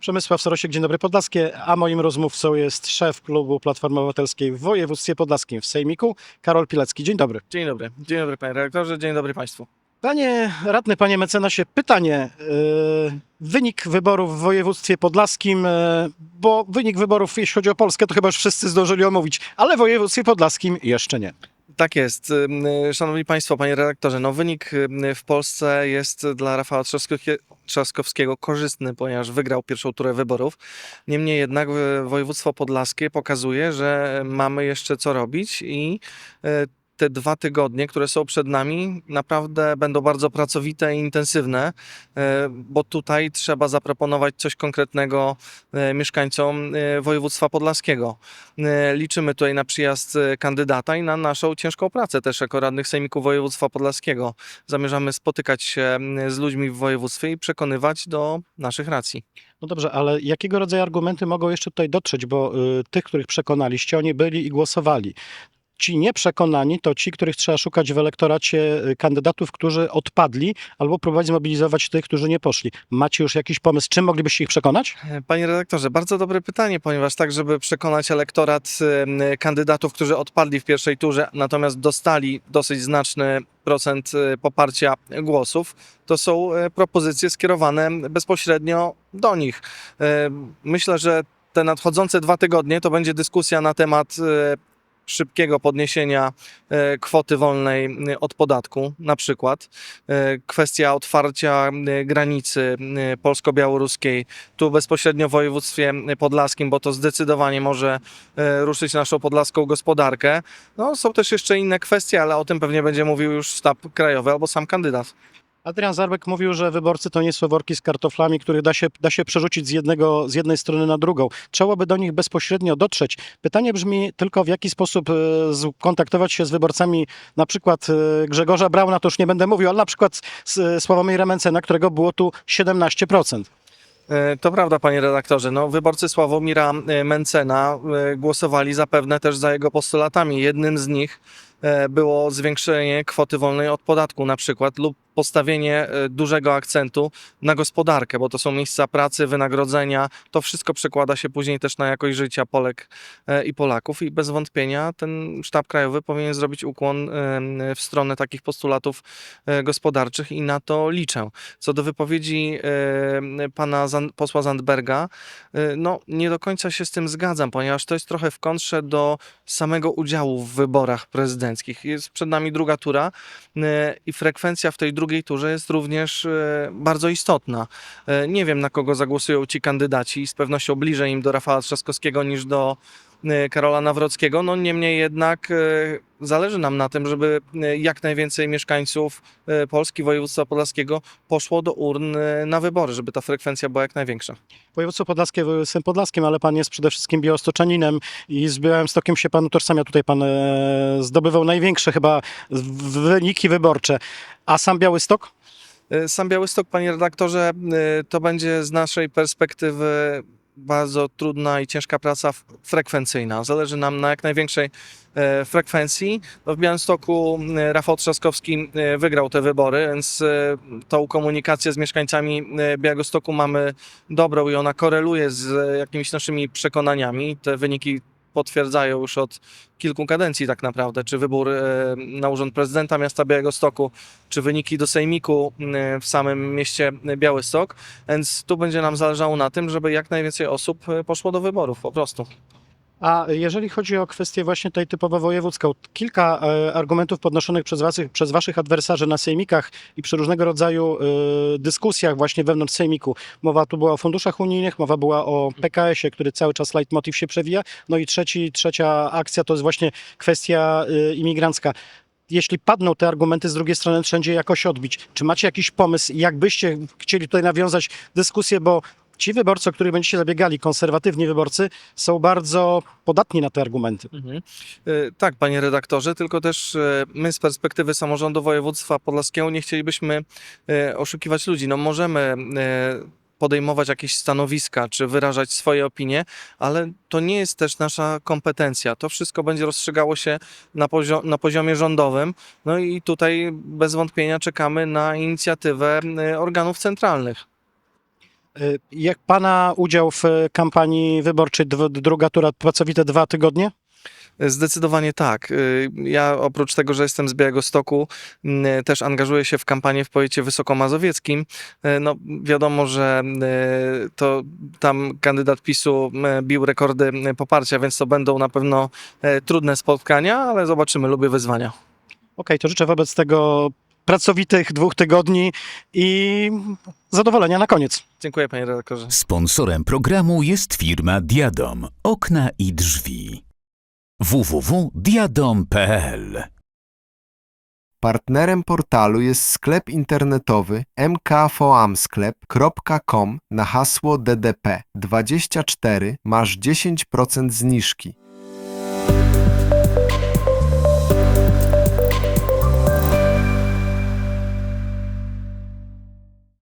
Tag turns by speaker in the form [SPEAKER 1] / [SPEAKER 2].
[SPEAKER 1] Przemysław Sorosiek, Dzień dobry Podlaskie, a moim rozmówcą jest szef klubu Platformy Obywatelskiej w województwie podlaskim w Sejmiku, Karol Pilecki. Dzień dobry.
[SPEAKER 2] Dzień dobry. Dzień dobry panie redaktorze, dzień dobry państwu.
[SPEAKER 1] Panie radny, panie mecenasie, pytanie. Yy, wynik wyborów w województwie podlaskim, yy, bo wynik wyborów, jeśli chodzi o Polskę, to chyba już wszyscy zdążyli omówić, ale w województwie podlaskim jeszcze nie.
[SPEAKER 2] Tak jest. Y, Szanowni Państwo, panie redaktorze, no wynik w Polsce jest dla Rafała Trzaskowskie- Trzaskowskiego korzystny, ponieważ wygrał pierwszą turę wyborów. Niemniej jednak y, województwo podlaskie pokazuje, że mamy jeszcze co robić i y, te dwa tygodnie, które są przed nami, naprawdę będą bardzo pracowite i intensywne, y, bo tutaj trzeba zaproponować coś konkretnego y, mieszkańcom y, województwa podlaskiego. E, Liczymy tutaj na przyjazd e, kandydata i na naszą ciężką pracę też jako radnych Sejmiku Województwa Podlaskiego. Zamierzamy spotykać się z ludźmi w województwie i przekonywać do naszych racji.
[SPEAKER 1] No dobrze, ale jakiego rodzaju argumenty mogą jeszcze tutaj dotrzeć, bo y, tych, których przekonaliście, oni byli i głosowali. Ci nieprzekonani to ci, których trzeba szukać w elektoracie y, kandydatów, którzy odpadli, albo próbować zmobilizować tych, którzy nie poszli. Macie już jakiś pomysł, czym moglibyście ich przekonać?
[SPEAKER 2] Panie redaktorze, bardzo dobre pytanie, ponieważ tak, żeby przekonać elektorat em, kandydatów, którzy odpadli w pierwszej turze, natomiast dostali dosyć znaczny procent e, poparcia głosów, to są propozycje skierowane bezpośrednio do nich. Myślę, że te nadchodzące dwa tygodnie to będzie dyskusja na temat szybkiego podniesienia e, kwoty wolnej m, od podatku, na przykład e, kwestia otwarcia granicy polsko-białoruskiej tu bezpośrednio w województwie podlaskim, bo to zdecydowanie może e, ruszyć naszą podlaską gospodarkę. No, są też jeszcze inne kwestie, ale o tym pewnie będzie mówił już sztab krajowy albo sam kandydat.
[SPEAKER 1] Adrian Zarbek mówił, że wyborcy to nie są worki z kartoflami, których da się, da się przerzucić z, jednego, z jednej strony na drugą. Trzeba by do nich bezpośrednio dotrzeć. Pytanie brzmi tylko, w jaki sposób e, kontaktować się z wyborcami, na przykład e, Grzegorza Brauna, to już nie będę mówił, ale na przykład z Sławomira Mencena, którego było tu 17%.
[SPEAKER 2] E, To prawda, panie redaktorze. No, wyborcy Sławomira Mencena głosowali zapewne też za jego postulatami. Jednym z nich było zwiększenie kwoty wolnej od podatku na przykład lub postawienie e, dużego akcentu na gospodarkę, bo to są miejsca pracy, wynagrodzenia. To wszystko przekłada się później też na jakość życia Polek e, i Polaków i bez wątpienia ten sztab krajowy powinien zrobić ukłon e, w stronę takich postulatów gospodarczych i na to liczę. Co do wypowiedzi pana posła Zandberga, no nie do końca się z tym zgadzam, ponieważ to jest trochę w kontrze do samego udziału w wyborach prezydenckich. Jest przed nami druga tura i frekwencja w tej drugiej turze jest również e, bardzo istotna. E, Nie wiem, na kogo zagłosują ci kandydaci, z pewnością bliżej im do Rafała Trzaskowskiego niż do Karola Nawrockiego. No niemniej jednak e, zależy nam na tym, żeby e, jak najwięcej mieszkańców e, Polski, województwa podlaskiego poszło do urn e, na wybory, żeby ta frekwencja była jak największa.
[SPEAKER 1] Województwo podlaskie województwem podlaskim, ale pan jest przede wszystkim białostoczaninem i z Białymstokiem się pan utożsamia. Tutaj pan e, zdobywał największe chyba wyniki wyborcze. A sam Białystok?
[SPEAKER 2] E, Sam Białystok, panie redaktorze, e, to będzie z naszej perspektywy bardzo trudna i ciężka praca frekwencyjna. Zależy nam na jak największej e, frekwencji. No w Białymstoku e, Rafał Trzaskowski e, wygrał te wybory, więc tą komunikację z mieszkańcami Białegostoku mamy dobrą i ona koreluje z jakimiś naszymi przekonaniami. Te wyniki potwierdzają już od kilku kadencji tak naprawdę, czy wybór e, na urząd prezydenta miasta Białegostoku, czy wyniki do sejmiku e, w samym mieście Białystok, więc tu będzie nam zależało na tym, żeby jak najwięcej osób e, poszło do wyborów po prostu.
[SPEAKER 1] A jeżeli chodzi o kwestię właśnie tej typowo wojewódzką, kilka e, argumentów podnoszonych przez, was, przez waszych adwersarzy na sejmikach i przy różnego rodzaju e, dyskusjach właśnie wewnątrz sejmiku. Mowa tu była o funduszach unijnych, mowa była o PKS-ie, który cały czas leitmotiv się przewija. No i trzeci, trzecia akcja to jest właśnie kwestia e, imigrancka. Jeśli padną te argumenty z drugiej strony, wszędzie jakoś odbić. Czy macie jakiś pomysł, jak byście chcieli tutaj nawiązać dyskusję, bo ci wyborcy, o których będziecie zabiegali, konserwatywni wyborcy, są bardzo podatni na te argumenty.
[SPEAKER 2] Mhm. E, Tak, panie redaktorze, tylko też e, my z perspektywy samorządu województwa podlaskiego nie chcielibyśmy e, oszukiwać ludzi. No możemy podejmować jakieś stanowiska czy wyrażać swoje opinie, ale to nie jest też nasza kompetencja. To wszystko będzie rozstrzygało się na, na poziomie rządowym. No i tutaj bez wątpienia czekamy na inicjatywę organów centralnych.
[SPEAKER 1] Y, Jak pana udział w e, kampanii wyborczej, druga tura, pracowite dwa tygodnie?
[SPEAKER 2] Zdecydowanie tak. Ja oprócz tego, że jestem z Białegostoku, mm, też angażuję się w kampanię w powiecie wysokomazowieckim. No, wiadomo, że to tam kandydat PiSu bił rekordy poparcia, więc to będą na pewno trudne spotkania, ale zobaczymy, lubię wyzwania.
[SPEAKER 1] Okej, to życzę wobec tego pracowitych dwóch tygodni i zadowolenia na koniec.
[SPEAKER 2] Dziękuję panie redaktorze.
[SPEAKER 3] Sponsorem programu jest firma Diadom. Okna i drzwi. www.diadom.pl
[SPEAKER 4] Partnerem portalu jest sklep internetowy mkfoamsklep.com na hasło DDP24 masz 10% zniżki.